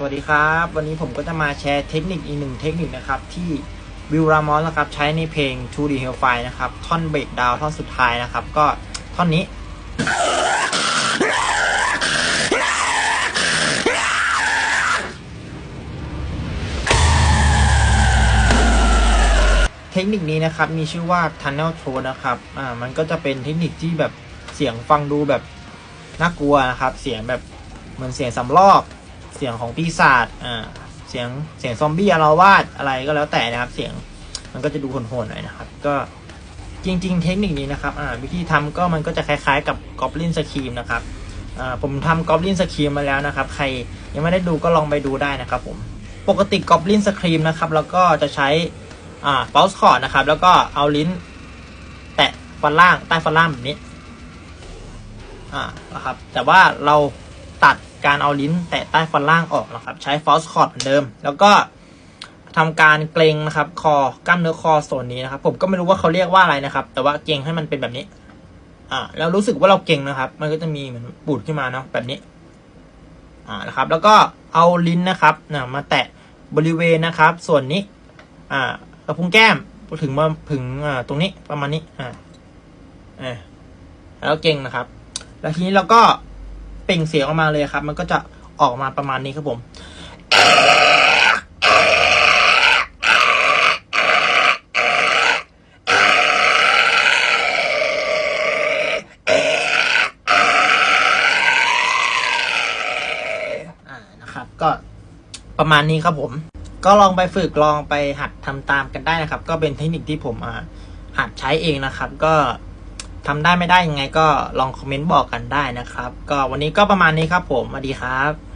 สวัสดีครับ วันนี้ผมก็จะมาแชร์เทคนิคอีกหนึ่งเทคนิคนะครับ ที่วิลรามอสนะครับใช้ในเพลง To the Hellfire นะครับ ท่อนเบรกดาวท่อนสุดท้ายนะครับ ก็ท่อนนี้ เทคนิคนี้นะครับ มีชื่อว่า Tunnel Throat นะครับอ่ามันก็จะเป็นเทคนิคที่แบบเสียงฟังดูแบบน่ากลัวนะครับ เสียงแบบเหมือนเสียงสำลอก เสียงของปีศาจอ่าเสียงเสียงซอมบี้อารวาสอะไรก็แล้วแต่นะครับ เสียงมันก็จะดูโหดๆหน่อยนะครับ ก็จริง ๆ เทคนิคนี้นะครับอ่าวิธีทำก็มันก็จะคล้ายๆ กับ Goblin Scream นะครับอ่าผมทำ Goblin Scream มาแล้วนะครับ ใครยังไม่ได้ดูก็ลองไปดูได้นะครับผมปกติ Goblin Scream นะครับ แล้วก็จะใช้อ่า pulse chord นะครับ แล้วก็เอาลิ้น แตะฟันล่างใต้ฟันล่างแบบนี้อ่านะครับ แต่ว่าเรา การเอาลิ้นแตะใต้ฟันล่างออกนะครับ ใช้ false chord เหมือนเดิม แล้วก็ทำการเกรงนะครับ คอกล้ามเนื้อคอโซนนี้นะครับ ผมก็ไม่รู้ว่าเขาเรียกว่าอะไรนะครับ แต่ว่าเกรงให้มันเป็นแบบนี้ อ่าแล้วรู้สึกว่าเราเกรงนะครับ มันก็จะมีเหมือนปูดขึ้นมาเนาะแบบนี้ อ่านะครับ แล้วก็เอาลิ้นนะครับนะมาแตะบริเวณนะครับ ส่วนนี้ อ่ากระพุ้งแก้มถึงมาถึงอ่าตรงนี้ประมาณนี้ อ่าแล้วเก่งนะครับ แล้วทีนี้เราก็ เปล่งเสียงออกมาเลยครับ มันก็จะออกมาประมาณนี้ครับผม อ่านะครับ ก็ประมาณนี้ครับผม ก็ลองไปฝึกลองไปหัดทำตามกันได้นะครับ ก็เป็นเทคนิคที่ผมหัดใช้เองนะครับ ก็ ทำได้ไม่ได้ยังไงก็ลองคอมเมนต์บอกกันได้นะครับ ก็วันนี้ก็ประมาณนี้ครับผมสวัสดีครับ